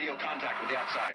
radio contact with the outside.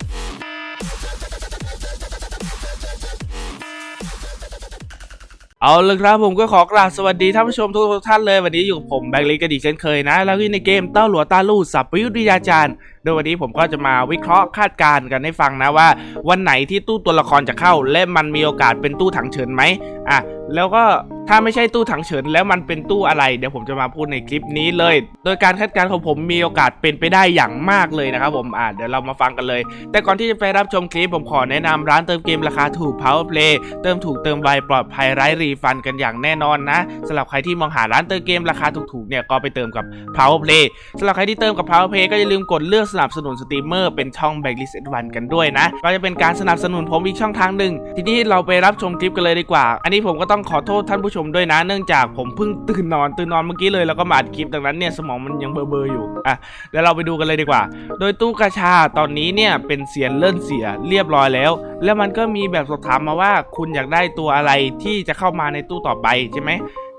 เอาเลยครับผมก็ขอกราบสวัสดีท่านผู้ชมทุกๆท่านเลยวันนี้อยู่กับผมแบงค์ลิกกันอีกเช่นเคยนะ แล้วก็ในเกมเต้าหลัวตาลู่สับประยุทธ์วิทยาจารย์ โดยวันนี้ผมก็จะมาวิเคราะห์คาดการณ์กันให้ฟังนะว่า วันไหนที่ตู้ตัวละครจะเข้าและมันมีโอกาสเป็นตู้ถังเฉินไหมอะแล้วก็ ถ้าไม่ใช่ตู้ถังเฉินแล้วมันเป็นตู้อะไร เดี๋ยวผมจะมาพูดในคลิปนี้เลย โดยการคาดการณ์ของผมมีโอกาสเป็นไปได้อย่างมากเลยนะครับผมอะเดี๋ยวเรามาฟังกันเลย แต่ก่อนที่จะไปรับชมคลิปผมขอแนะนำร้านเติมเกมราคาถูก Power Play เติมถูกเติมไวปลอดภัยไร้รีฟันกันอย่างแน่นอนนะสำหรับใครที่มองหาร้านเติมเกมราคาถูกๆเนี่ยก็ไปเติมกับ Power Play สำหรับใครที่เติมกับ Power Play ก็อย่าลืมกดเลือกสนับสนุนสตรีมเมอร์เป็นช่อง Blacklist Advance กันด้วยนะก็จะเป็นการสนับสนุนผมอีกช่องทางหนึ่งทีนี้เราไปรับชมคลิปกันเลยดีกว่า อันนี้ผมก็ต้องขอโทษท่านผู้ชมด้วยนะ เนื่องจากผมเพิ่งตื่นนอนตื่นนอนเมื่อกี้เลยแล้วก็มาอัดคลิปดังนั้นเนี่ยสมองมันยังเบลอๆอยู่อะเดี๋ยวเราไปดูกันเลยดีกว่า โดยตู้กระชาตอนนี้เนี่ยเป็นเสียนเลื่อนเสียเรียบร้อยแล้ว แล้วมันก็มีแบบสอบถามมาว่าคุณอยากได้ตัวอะไรที่จะเข้ามาในตู้ต่อไปใช่ไหม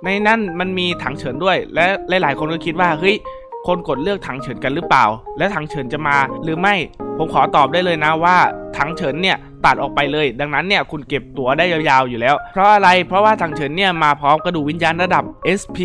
ในนั้นมันมีถังเฉินด้วย และหลาย ๆ คนก็คิดว่าเฮ้ยคนกดเลือกถังเฉินกันหรือเปล่า และถังเฉินจะมาหรือไม่ ผมขอตอบได้เลยนะว่าถังเฉินเนี่ยตัดออกไปเลย ดังนั้นเนี่ยคุณเก็บตั๋วได้ยาวๆอยู่แล้ว เพราะอะไรเพราะว่าถังเฉินเนี่ยมาพร้อมกระดูกวิญญาณระดับ SP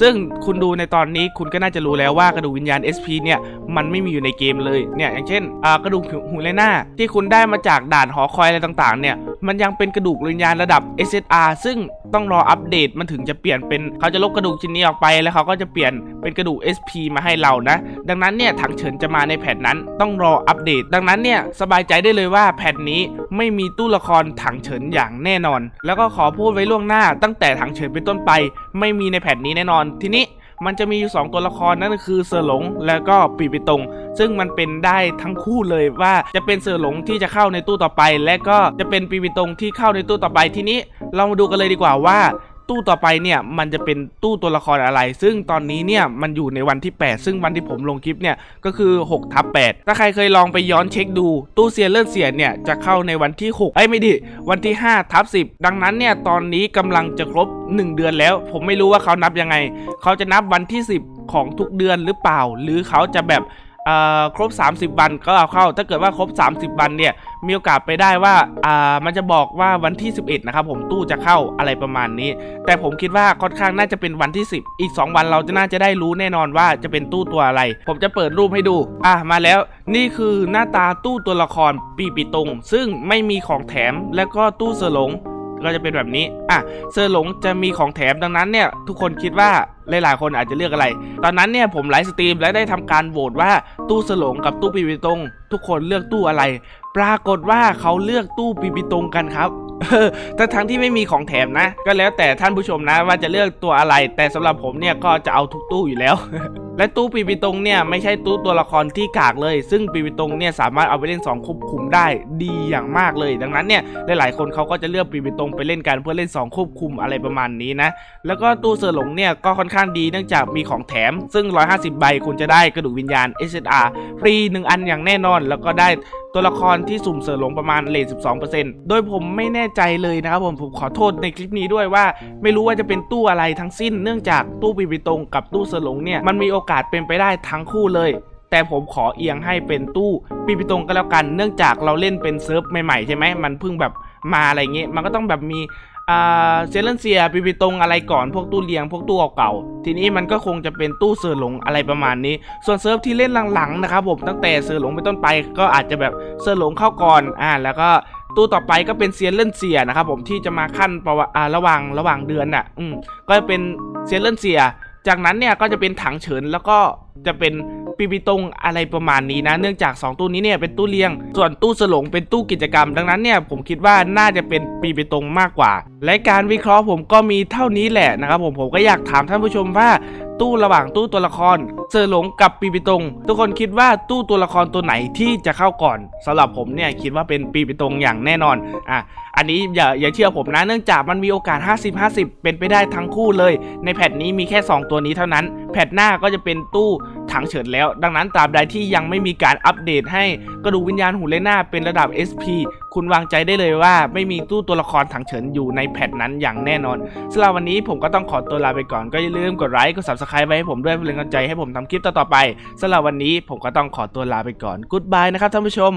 ซึ่งคุณดูในตอนนี้คุณก็น่าจะรู้แล้วว่ากระดูกวิญญาณ SP เนี่ยมันไม่มีอยู่ในเกมเลยเนี่ยอย่างเช่นกระดูกหูเลน่าที่คุณได้มาจากด่านหอคอยอะไรต่างๆเนี่ยมันยังเป็นกระดูกวิญญาณระดับ SSR ซึ่ง ต้องรออัปเดตมันถึงจะเปลี่ยนเป็นเขาจะลบกระดูกชิ้นนี้ออกไปแล้วเขาก็จะเปลี่ยนเป็นกระดูก SP มาให้เรานะ ดังนั้นเนี่ยถังเฉินจะมาในแพทนั้นต้องรออัปเดต ดังนั้นเนี่ยสบายใจได้เลยว่าแพทนี้ไม่มีตู้ละครถังเฉินอย่างแน่นอน แล้วก็ขอพูดไว้ล่วงหน้า ตั้งแต่ถังเฉินเป็นต้นไป ไม่มีในแพทนี้แน่นอนทีนี้มันจะมีอยู่ 2 ตัวละครนั่นคือเซอหลงแล้วก็ปีปิตง ซึ่งมันเป็นได้ทั้งคู่เลยว่าจะเป็นเซอหลงที่จะเข้าในตู้ต่อไป และก็จะเป็นปีปิตงที่เข้าในตู้ต่อไปทีนี้ เรามาดูกันเลยดีกว่าว่า ตู้ต่อไปเนี่ยมันจะเป็นตู้ตัวละครอะไร ซึ่งตอนนี้เนี่ยมันอยู่ในวันที่ 8 ซึ่งวันที่ผมลงคลิปเนี่ยก็คือ6ทับ8ถ้าใครเคยลองไปย้อนเช็คดู ตู้เซียนเลื่อนเสียนเนี่ยจะเข้าในวันที่6เอ้ไม่ดิวันที่5ทับ10 ดังนั้นเนี่ยตอนนี้กำลังจะครบ 1 เดือนแล้ว ผมไม่รู้ว่าเขานับยังไง เขาจะนับวันที่ 10 ของทุกเดือนหรือเปล่า หรือเขาจะแบบ ครบ 30 วันก็เอาเข้า ถ้าเกิดว่าครบ 30 วันเนี่ย มีโอกาสไปได้ว่าอ่ามันจะบอกว่าวันที่ 11 นะครับผมตู้จะเข้าอะไรประมาณนี้ แต่ผมคิดว่าค่อนข้างน่าจะเป็นวันที่ 10 อีก 2 วันเราจะน่าจะได้รู้แน่นอนว่าจะเป็นตู้ตัวอะไร ผมจะเปิดรูปให้ดู อะมาแล้ว นี่คือหน้าตาตู้ตัวละครปีปีตงซึ่งไม่มีของแถมและก็ตู้เสือหลงก็จะเป็นแบบนี้ อะเซอหลงจะมีของแถมดังนั้นเนี่ย ทุกคนคิดว่าหลายๆคนอาจจะเลือกอะไร ตอนนั้นเนี่ยผมไลฟ์สตรีมและได้ทำการโหวตว่าตู้เซอร์หลงกับตู้ปีปิตงทุกคนเลือกตู้อะไร ปรากฏว่าเขาเลือกตู้ปีปิตงกันครับทั้งทั้งที่ไม่มีของแถมนะ ก็แล้วแต่ท่านผู้ชมนะว่าจะเลือกตัวอะไร แต่สำหรับผมเนี่ยก็จะเอาทุกตู้อยู่แล้ว และตู้ปีปิตงเนี่ยไม่ใช่ตู้ตัวละครที่กากเลย ซึ่งปีปิตงเนี่ยสามารถเอาไปเล่นสองควบคุมได้ดีอย่างมากเลย ดังนั้นเนี่ยหลายๆคนเขาก็จะเลือกปีปิตงไปเล่นกันเพื่อเล่นสองควบคุมอะไรประมาณนี้นะ แล้วก็ตู้เสือหลงเนี่ยก็ค่อนข้างดีเนื่องจากมีของแถม ซึ่ง 150 ใบคุณจะได้กระดูกวิญญาณ SSR ฟรี 1 อันอย่างแน่นอน แล้วก็ได้ตัวละครที่สุ่มเสือหลงประมาณเลท12%โดยผมไม่แน่ใจเลยนะครับผมผมขอโทษในคลิปนี้ด้วยว่า ไม่รู้ว่าจะเป็นตู้อะไรทั้งสิ้น เนื่องจากตู้ปีปิตงกับตู้เสือหลงเนี่ยมันมีโอกาสเป็นไปได้ทั้งคู่เลยแต่ผมขอเอียงให้เป็นตู้ปีปิตงก็แล้วกัน เนื่องจากเราเล่นเป็นเซิร์ฟใหม่ๆใช่ไหมมันเพิ่งแบบมาอะไรเงี้ยมันก็ต้องแบบมี เซเลนเซียปีปีตรงอะไรก่อนพวกตู้เลียงพวกตู้เก่าๆทีนี้มันก็คงจะเป็นตู้เสือหลงอะไรประมาณนี้ ส่วนเซิร์ฟที่เล่นหลังๆนะครับผมตั้งแต่เสือหลงเป็นต้นไป ก็อาจจะแบบเสือหลงเข้าก่อนอ่าแล้วก็ตู้ต่อไปก็เป็นเซียนเล่นเสียนะครับผมที่จะมาขั้นประวัติระหว่างระหว่างเดือนอะอืมก็จะเป็นเซียนเล่นเสีย จากนั้นเนี่ยก็จะเป็นถังเฉินแล้วก็จะเป็น ปีปีตรงอะไรประมาณนี้นะ เนื่องจาก 2 ตู้นี้เนี่ยเป็นตู้เลี้ยง ส่วนตู้สลงเป็นตู้กิจกรรม ดังนั้นเนี่ยผมคิดว่าน่าจะเป็นปีปีตรงมากกว่า และการวิเคราะห์ผมก็มีเท่านี้แหละนะครับผมผมก็อยากถามท่านผู้ชมว่าตู้ระหว่างตู้ตัวละครเซอร์หลงกับปีปิตง ทุกคนคิดว่าตู้ตัวละครตัวไหนที่จะเข้าก่อนสำหรับผมเนี่ยคิดว่าเป็นปีปิตงอย่างแน่นอนอะอันนี้อย่าอย่าเชื่อผมนะเนื่องจากมันมีโอกาส 50-50 เป็นไปได้ทั้งคู่เลย ในแพทนี้มีแค่ 2 ตัวนี้เท่านั้น แพทหน้าก็จะเป็นตู้ ถังเฉินแล้ว ดังนั้นตราบใดที่ยังไม่มีการอัปเดตให้กระดูกวิญญาณหูเลน่าเป็นระดับ SP คุณวางใจได้เลยว่าไม่มีตู้ตัวละครถังเฉินอยู่ในแพทนั้นอย่างแน่นอนสำหรับวันนี้ผมก็ต้องขอตัวลาไปก่อนก็อย่าลืมกดไลค์กด subscribe ไว้ให้ผมด้วยเพื่อเป็นกำลังใจให้ผมทำคลิปต่อๆไปสำหรับวันนี้ผมก็ต้องขอตัวลาไปก่อน กู๊ดบายนะครับท่านผู้ชม